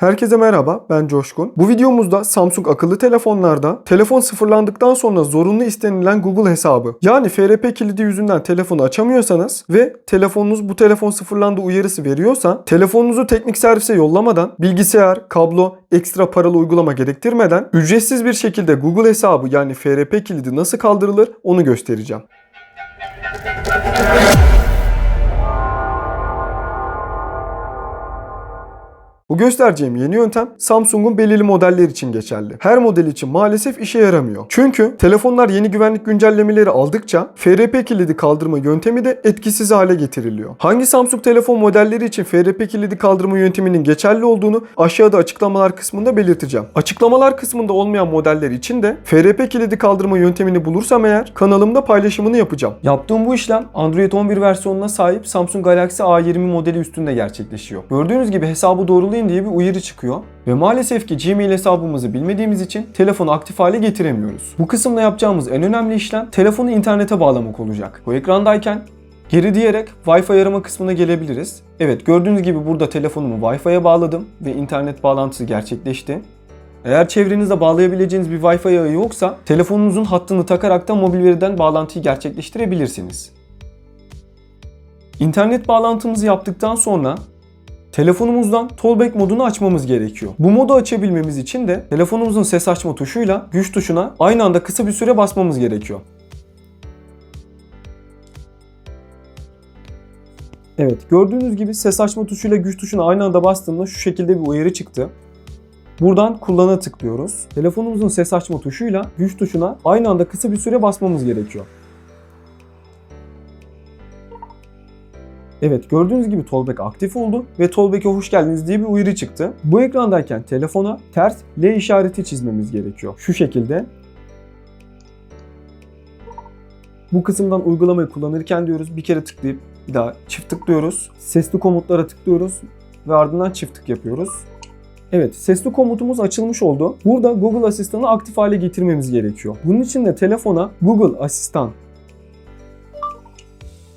Herkese merhaba, ben Coşkun. Bu videomuzda Samsung akıllı telefonlarda telefon sıfırlandıktan sonra zorunlu istenilen Google hesabı yani FRP kilidi yüzünden telefonu açamıyorsanız ve telefonunuz bu telefon sıfırlandı uyarısı veriyorsa telefonunuzu teknik servise yollamadan bilgisayar, kablo, ekstra paralı uygulama gerektirmeden ücretsiz bir şekilde Google hesabı yani FRP kilidi nasıl kaldırılır onu göstereceğim. Bu göstereceğim yeni yöntem Samsung'un belirli modeller için geçerli. Her model için maalesef işe yaramıyor. Çünkü telefonlar yeni güvenlik güncellemeleri aldıkça FRP kilidi kaldırma yöntemi de etkisiz hale getiriliyor. Hangi Samsung telefon modelleri için FRP kilidi kaldırma yönteminin geçerli olduğunu aşağıda açıklamalar kısmında belirteceğim. Açıklamalar kısmında olmayan modeller için de FRP kilidi kaldırma yöntemini bulursam eğer kanalımda paylaşımını yapacağım. Yaptığım bu işlem Android 11 versiyonuna sahip Samsung Galaxy A20 modeli üstünde gerçekleşiyor. Gördüğünüz gibi hesabı doğrulayın diye bir uyarı çıkıyor. Ve maalesef ki Gmail hesabımızı bilmediğimiz için telefonu aktif hale getiremiyoruz. Bu kısımda yapacağımız en önemli işlem telefonu internete bağlamak olacak. Bu ekrandayken geri diyerek Wi-Fi arama kısmına gelebiliriz. Evet gördüğünüz gibi burada telefonumu Wi-Fi'ye bağladım ve internet bağlantısı gerçekleşti. Eğer çevrenizde bağlayabileceğiniz bir Wi-Fi ağı yoksa telefonunuzun hattını takarak da mobil veriden bağlantıyı gerçekleştirebilirsiniz. İnternet bağlantımızı yaptıktan sonra telefonumuzdan Tollback modunu açmamız gerekiyor. Bu modu açabilmemiz için de telefonumuzun ses açma tuşuyla güç tuşuna aynı anda kısa bir süre basmamız gerekiyor. Evet gördüğünüz gibi ses açma tuşuyla güç tuşuna aynı anda bastığımda şu şekilde bir uyarı çıktı. Buradan kullana tıklıyoruz. Telefonumuzun ses açma tuşuyla güç tuşuna aynı anda kısa bir süre basmamız gerekiyor. Evet gördüğünüz gibi Tollback aktif oldu ve Tollback'e hoş geldiniz diye bir uyarı çıktı. Bu ekrandayken telefona ters L işareti çizmemiz gerekiyor. Şu şekilde. Bu kısımdan uygulamayı kullanırken diyoruz bir kere tıklayıp bir daha çift tıklıyoruz. Sesli komutlara tıklıyoruz ve ardından çift tık yapıyoruz. Evet, sesli komutumuz açılmış oldu. Burada Google Asistan'ı aktif hale getirmemiz gerekiyor. Bunun için de telefona Google Asistan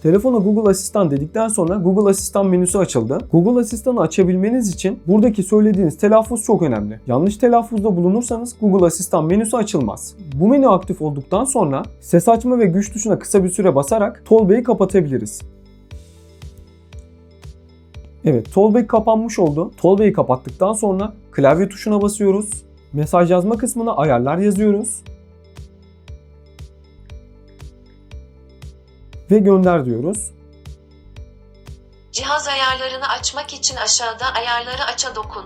Telefona Google Asistan dedikten sonra Google Asistan menüsü açıldı. Google Asistan'ı açabilmeniz için buradaki söylediğiniz telaffuz çok önemli. Yanlış telaffuzda bulunursanız Google Asistan menüsü açılmaz. Bu menü aktif olduktan sonra ses açma ve güç tuşuna kısa bir süre basarak Tollback'i kapatabiliriz. Evet, Tollback kapanmış oldu. Tollback'i kapattıktan sonra klavye tuşuna basıyoruz. Mesaj yazma kısmına ayarlar yazıyoruz. Ve gönder diyoruz. Cihaz ayarlarını açmak için aşağıda ayarları aça dokun.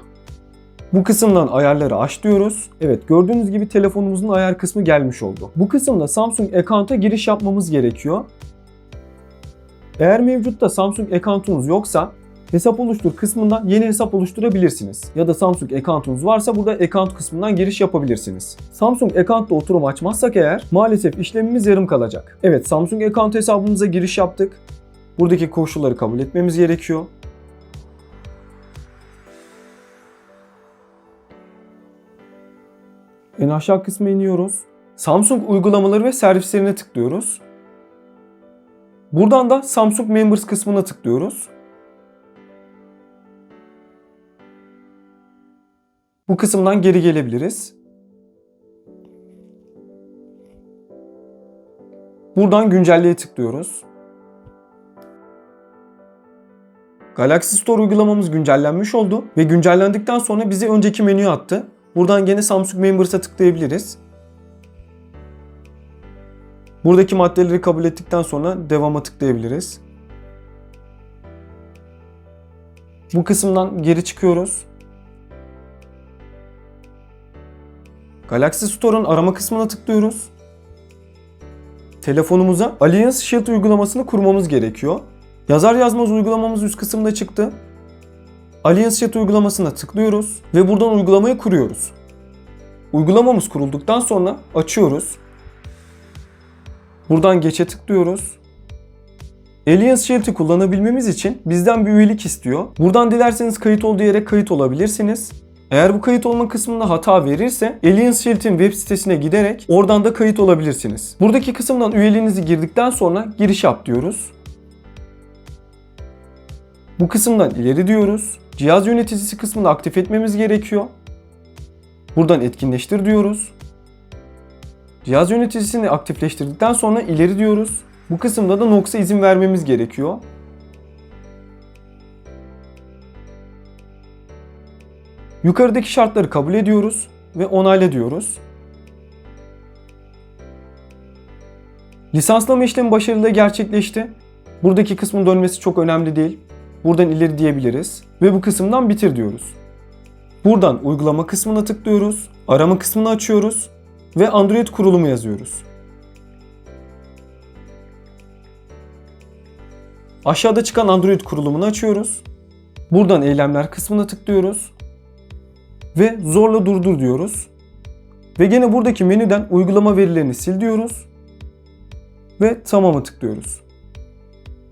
Bu kısımdan ayarları aç diyoruz. Evet gördüğünüz gibi telefonumuzun ayar kısmı gelmiş oldu. Bu kısımda Samsung Account'a giriş yapmamız gerekiyor. Eğer mevcutta Samsung Account'unuz yoksa hesap oluştur kısmından yeni hesap oluşturabilirsiniz. Ya da Samsung Account'unuz varsa burada Account kısmından giriş yapabilirsiniz. Samsung Account'ta oturum açmazsak eğer maalesef işlemimiz yarım kalacak. Evet Samsung Account hesabımıza giriş yaptık. Buradaki koşulları kabul etmemiz gerekiyor. En aşağı kısma iniyoruz. Samsung uygulamaları ve servislerine tıklıyoruz. Buradan da Samsung Members kısmına tıklıyoruz. Bu kısımdan geri gelebiliriz. Buradan güncelleye tıklıyoruz. Galaxy Store uygulamamız güncellenmiş oldu ve güncellendikten sonra bizi önceki menüye attı. Buradan gene Samsung Members'a tıklayabiliriz. Buradaki maddeleri kabul ettikten sonra devama tıklayabiliriz. Bu kısımdan geri çıkıyoruz. Galaxy Store'un arama kısmına tıklıyoruz. Telefonumuza Alliance Shield uygulamasını kurmamız gerekiyor. Yazar yazmaz uygulamamız üst kısımda çıktı. Alliance Shield uygulamasına tıklıyoruz ve buradan uygulamayı kuruyoruz. Uygulamamız kurulduktan sonra açıyoruz. Buradan geçe tıklıyoruz. Alliance Shield'i kullanabilmemiz için bizden bir üyelik istiyor. Buradan dilerseniz kayıt ol diyerek kayıt olabilirsiniz. Eğer bu kayıt olma kısmında hata verirse Alliance Shield'in web sitesine giderek oradan da kayıt olabilirsiniz. Buradaki kısımdan üyeliğinizi girdikten sonra giriş yap diyoruz. Bu kısımdan ileri diyoruz. cihaz yöneticisi kısmını aktif etmemiz gerekiyor. Buradan etkinleştir diyoruz. Cihaz yöneticisini aktifleştirdikten sonra ileri diyoruz. Bu kısımda da Nox'a izin vermemiz gerekiyor. Yukarıdaki şartları kabul ediyoruz ve onayla diyoruz. Lisanslama işlemi başarılı gerçekleşti. Buradaki kısmın dönmesi çok önemli değil. Buradan ileri diyebiliriz ve bu kısımdan bitir diyoruz. Buradan uygulama kısmına tıklıyoruz, arama kısmını açıyoruz ve Android kurulumu yazıyoruz. Aşağıda çıkan Android kurulumunu açıyoruz. Buradan eylemler kısmına tıklıyoruz ve zorla durdur diyoruz. Ve gene buradaki menüden uygulama verilerini sil diyoruz ve tamam'a tıklıyoruz.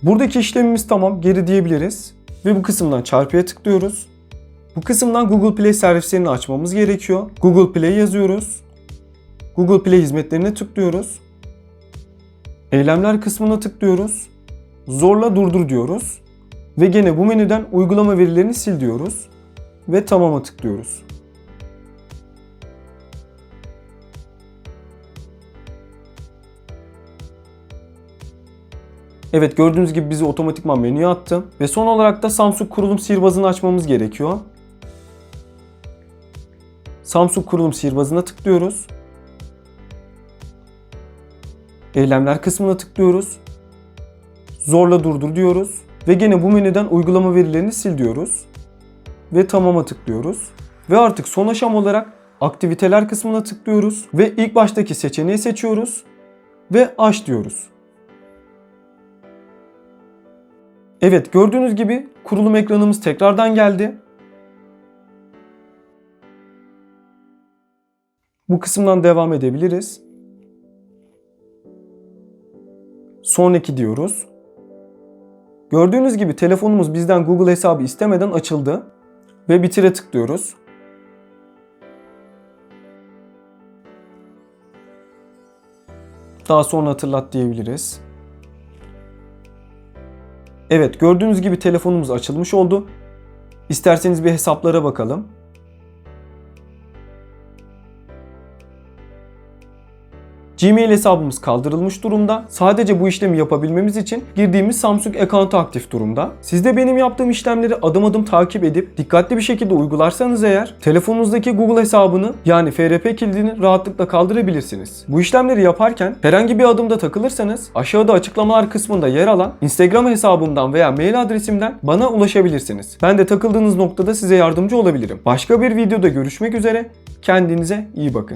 Buradaki işlemimiz tamam geri diyebiliriz ve bu kısımdan çarpıya tıklıyoruz. Bu kısımdan Google Play servislerini açmamız gerekiyor. Google Play yazıyoruz. Google Play hizmetlerine tıklıyoruz. Eylemler kısmına tıklıyoruz. Zorla durdur diyoruz. Ve gene bu menüden uygulama verilerini sil diyoruz. Ve tamam'a tıklıyoruz. Evet gördüğünüz gibi bizi otomatikman menüye attı. Ve son olarak da Samsung kurulum sihirbazını açmamız gerekiyor. Samsung kurulum sihirbazına tıklıyoruz. Eylemler kısmına tıklıyoruz. Zorla durdur diyoruz. Ve gene bu menüden uygulama verilerini sil diyoruz. Ve tamama tıklıyoruz. Ve artık son aşama olarak aktiviteler kısmına tıklıyoruz. Ve ilk baştaki seçeneği seçiyoruz. Ve aç diyoruz. Evet gördüğünüz gibi kurulum ekranımız tekrardan geldi. Bu kısımdan devam edebiliriz. Sonraki diyoruz. Gördüğünüz gibi telefonumuz bizden Google hesabı istemeden açıldı ve bitire tıklıyoruz. Daha sonra hatırlat diyebiliriz. Evet gördüğünüz gibi telefonumuz açılmış oldu. İsterseniz bir hesaplara bakalım. Gmail hesabımız kaldırılmış durumda. Sadece bu işlemi yapabilmemiz için girdiğimiz Samsung account'u aktif durumda. Siz de benim yaptığım işlemleri adım adım takip edip dikkatli bir şekilde uygularsanız eğer telefonunuzdaki Google hesabını yani FRP kilidini rahatlıkla kaldırabilirsiniz. Bu işlemleri yaparken herhangi bir adımda takılırsanız aşağıda açıklamalar kısmında yer alan Instagram hesabımdan veya mail adresimden bana ulaşabilirsiniz. Ben de takıldığınız noktada size yardımcı olabilirim. Başka bir videoda görüşmek üzere. Kendinize iyi bakın.